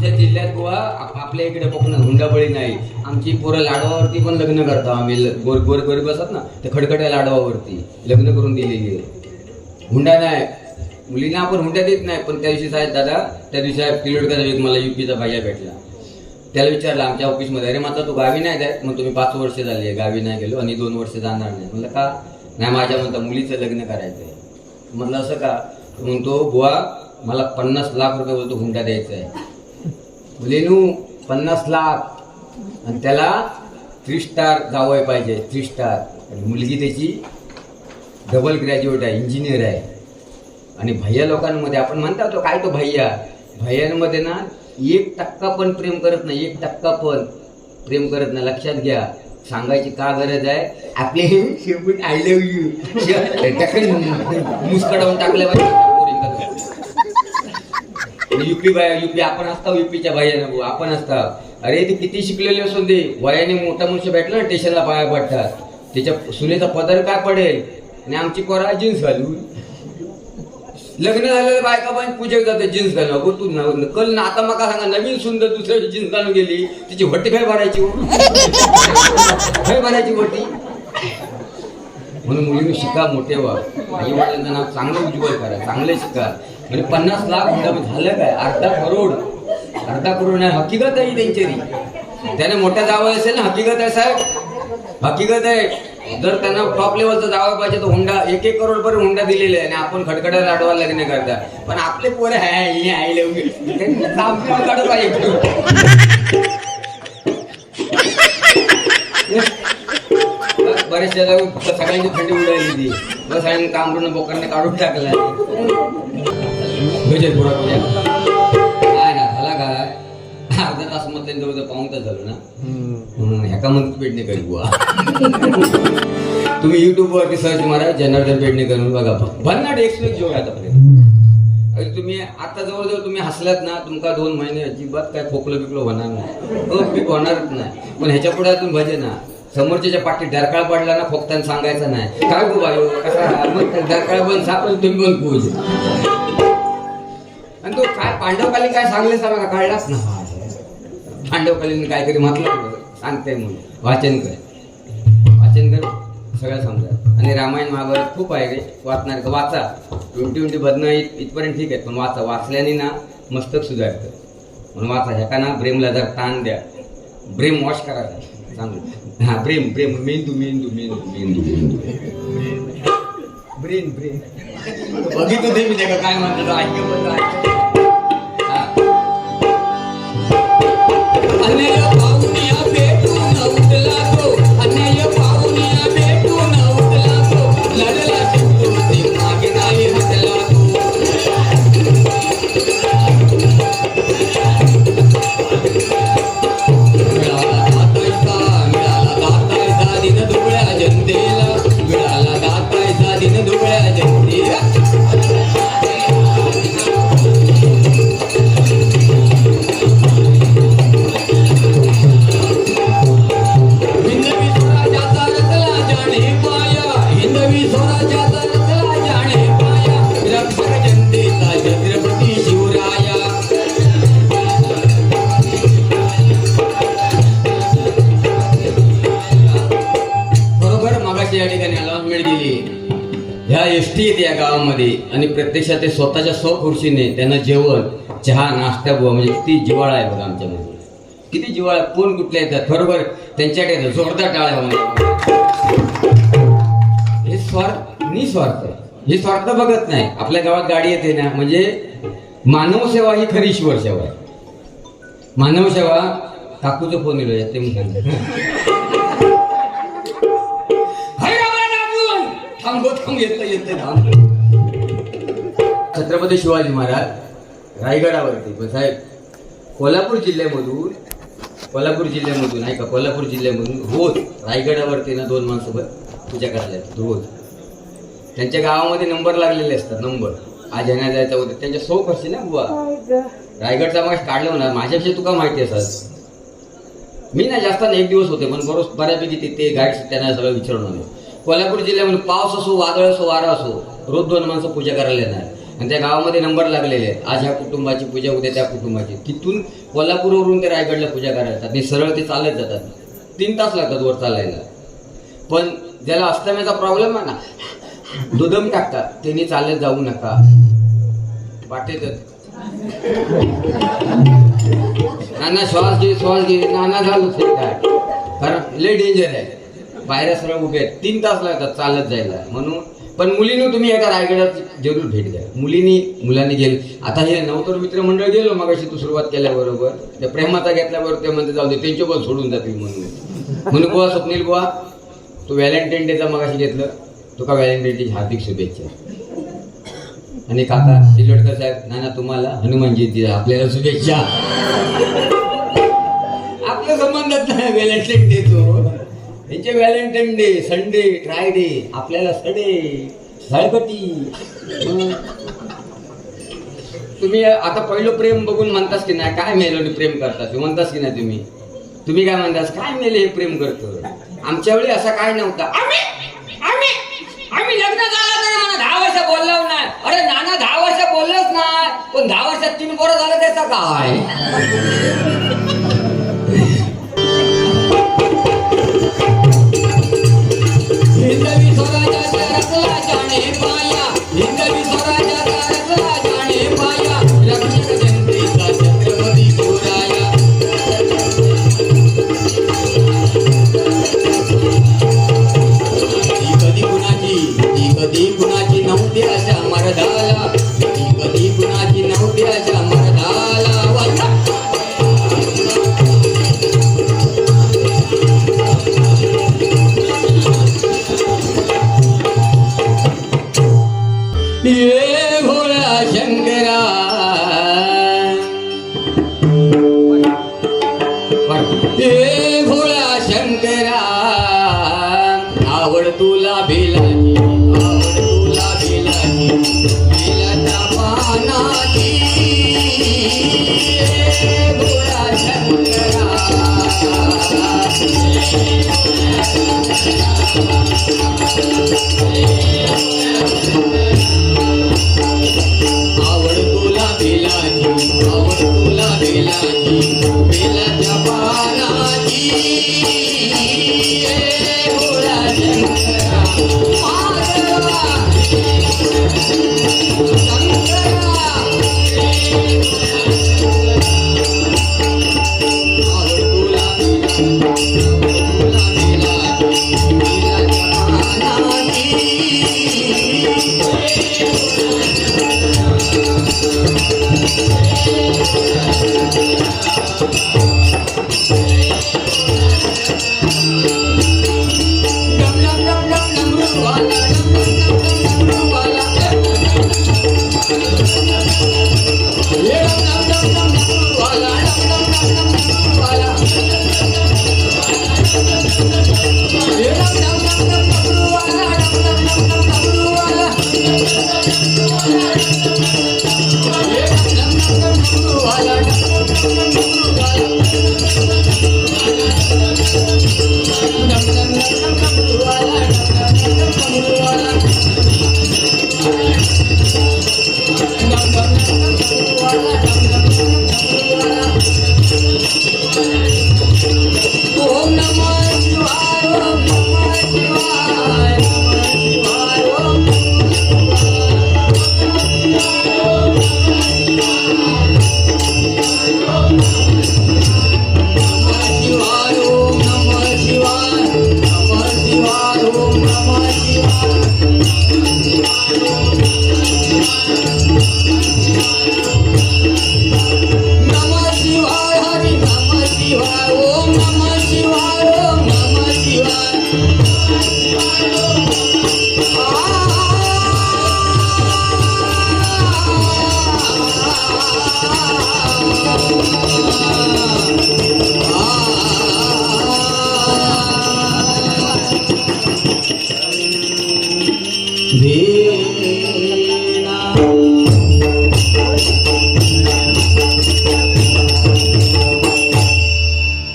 आमच्या जिल्ह्यात बुवा आपल्या इकडे कोकणात हुंडाबळी नाही. आमची पोरं लाडवावरती पण लग्न करतो आम्ही. गोर गोर गरीब असतात ना ते खडखड्या लाडवावरती. लग्न करून दिलेली आहे हुंडा नाही. मुलींना आपण हुंडा देत नाही पण त्या दिवशी साहेब दादा त्या दिवशी साहेब तिलोडकर एक मला युपीचा भाज्या भेटला. त्याला विचारलं आमच्या ऑफिसमध्ये? अरे माता तू गावी नाही जायत मग तुम्ही पाच वर्ष झाली आहे गावी नाही गेलो आणि दोन वर्ष जाणार नाही. म्हटलं का? नाही माझ्या म्हणता मुलीचं लग्न करायचं आहे म्हणलं असं का? तो म्हणतो बुवा मला पन्नास लाख रुपये बोलतो हुंडा द्यायचा आहे मुलीनू पन्नास लाख. आणि त्याला थ्री स्टार जावं पाहिजे थ्री स्टार आणि मुलगी त्याची डबल ग्रॅज्युएट आहे इंजिनियर आहे. आणि भैया लोकांमध्ये आपण म्हणता तो काय तो भैया? भैयांमध्ये ना एक टक्का पण प्रेम करत नाही एक टक्का पण प्रेम करत नाही. लक्षात घ्या सांगायची का गरज आहे? आपले शेवटी आय लव्ह यू मुस्कडावून टाकल्या पाहिजे युपी बाया युपी आपण असता युपीच्या बाया भाऊ आपण असता अरे ते किती शिकलेले असून ते वयाने मोठा मनुष्य भेटला ना स्टेशनला पाया पडतात. त्याच्या सुनेचा पदर काय पडेल? आणि आमची पोरा जीन्स घालून. लग्न झालेलं बायका पण पूजेक जाते जीन्स घालून. अगो तू कल ना आता मका सांगा. नवीन सुंदर दुसऱ्या जीन्स घालून गेली. तिची वट्टी काय भरायची. हो? काय भरायची वट्टी म्हणून मुलीने शिका मोठे व्हा. आई वडिलांचं नाव चांगलं उज्ज्वल करा. चांगले शिका. म्हणजे पन्नास लाख झालं काय? अर्धा करोड. अर्धा करोड नाही हकीकत आहे त्यांची त्याने मोठा जावं असेल ना हकीकत आहे साहेब. हकीकत आहे. जर त्यांना टॉप लेवलचा जावं पाहिजे तर हुंडा एक एक करोड पर्यंत हुंडा दिलेले आहे आणि आपण खडखड्या लाडवायला लग्न करता. पण आपले पोरे आहे आईले काढत पाहिजे बरेचशा सगळ्यांची थंडी उडायली ती. बस आम्ही काम करून बोकरने काढून टाकलं भजे पुरा तुझ्या काय ना झाला काय अर्धा तासमध्ये जवळ पाऊन तास झालो ना? ह्याका म्हणून पेडणे करी बुवा. तुम्ही युट्यूब वरती सर्च मारा जनार्दन पेडणे करून बघा भन्नाट एक्सप्रेस जोग आहे आतापर्यंत अरे तुम्ही आता जवळजवळ तुम्ही हसलात ना तुमका दोन महिने अजिबात काय खोकलं बिकलं होणार नाही. होणारच नाही. पण ह्याच्या पुढे अजून भजे ना. समोरच्या पाठी डरकाळ पडला ना खोकताना सांगायचं नाही. काय गो बायो कसा मग डरकाळ पण सापड तुम्ही पण पूज पांडवकाली काय सांगले सांगा कळलाच ना पांडवकालीने काहीतरी म्हटलं सांगते म्हणून. वाचन कर वाचन कर सगळं समजा. आणि रामायण महाभारत खूप आहे रे. वाचणार का? वाचा. ट्वेंटी ट्वेंटी बदनं इथपर्यंत ठीक आहे पण वाचा. वाचल्याने ना मस्तक सुधारतं. म्हणून वाचा. ह्याका ना ब्रेमला जर ताण द्या. ब्रेम वॉश करा. चांगलं. हा ब्रेम ब्रेम. मेंदू मेंदू मेंदू मेंदू मेंदू. ब्रेन ब्रेन बघितलं ते मी त्याला काय म्हणतात ऐकलं. അതിനെ गावामध्ये आणि प्रत्यक्षात ते स्वतःच्या स्वखुर्शीने त्यांना जेवण चहा नाश्ता बुवा म्हणजे किती जिवाळा आहे बघा आमच्यामध्ये. किती जिवाळा कोण कुठल्या येतात? बरोबर त्यांच्याकडे येतात. जोरदार टाळ्या हे स्वार्थ निस्वार्थ हे स्वार्थ बघत नाही. आपल्या गावात गाडी येते ना म्हणजे मानव सेवा ही खरी ईश्वर सेवा आहे. मानव सेवा काकूचं फोन येलो ते म्हणून. हाय थांब येतं येतं थांब. छत्रपती शिवाजी महाराज रायगडावरती. पण साहेब कोल्हापूर जिल्ह्यामधून कोल्हापूर जिल्ह्यामधून ऐका कोल्हापूर जिल्ह्यामधून रोज रायगडावरती ना दोन माणसं पूजा करायला येतात रोज. त्यांच्या गावामध्ये नंबर लागलेले असतात नंबर. आज येण्या जायचा होता त्यांच्या सो खर्ची ना बुवा. रायगडचा मग काढलं होणार माझ्याविषयी तुका माहिती असत मी ना जास्त एक दिवस होते पण बरोबर बऱ्यापैकी ते गाईड त्यांना सगळं विचारून आले. कोल्हापूर जिल्ह्यामध्ये पाऊस असो वादळ असो वारा असो रोज दोन माणसं पूजा करायला येणार. आणि त्या गावामध्ये नंबर लागलेले आहेत. आज ह्या कुटुंबाची पूजा उद्या त्या कुटुंबाची. तिथून कोल्हापूरवरून ते रायगडला पूजा करायला जातात. आणि सरळ ते चालत जातात. तीन तास लागतात वर चालायला. पण ज्याला अस्तम्याचा प्रॉब्लेम आहे ना दुदम टाकतात. त्यांनी चालत जाऊ नका. वाटेतच. नाना श्वास घे श्वास घे. नाना झालं काय? कारण लय डेंजर आहे. बाहेर सरळ उभे आहेत. तीन तास लागतात चालत जायला. म्हणून पण मुलींनी तुम्ही एका रायगडात जरूर भेट द्या. मुलीनी मुलांनी गेले. आता हे नवतर मित्र मंडळ गेलो मग तू सुरुवात केल्याबरोबर. त्या प्रेमाचा घेतल्याबरोबर ते म्हणते जाऊ दे त्यांचे पण सोडून जातील म्हणून. म्हणून बुवा स्वप्नील बुवा तू व्हॅलेंटाईन डेचा मगाशी घेतलं. तुका व्हॅलेंटाईन डेची हार्दिक शुभेच्छा. आणि काका शिलोडकर साहेब नाना तुम्हाला हनुमान जयंती आपल्याला शुभेच्छा. आपल्या संबंधात नाही व्हॅलेंटाईन डे त्यांचे व्हॅलेंटाईन डे संडे फ्रायडे आपल्याला सडे झळकटी तुम्ही आता पहिलं प्रेम बघून म्हणतास की नाही काय मेलं प्रेम करतास म्हणतास की नाही तुम्ही? तुम्ही काय म्हणतास काय मेले हे प्रेम करतो? आमच्या वेळी असा काय नव्हता. आम्ही आम्ही आम्ही लग्न झालं तर मला दहा वर्ष बोललो नाही. अरे नाना दहा वर्ष बोललोच नाही. पण दहा वर्षात तीन पोरं झालं त्याचा काय? भोळा शंकरा आवड तुला शंकरा आवड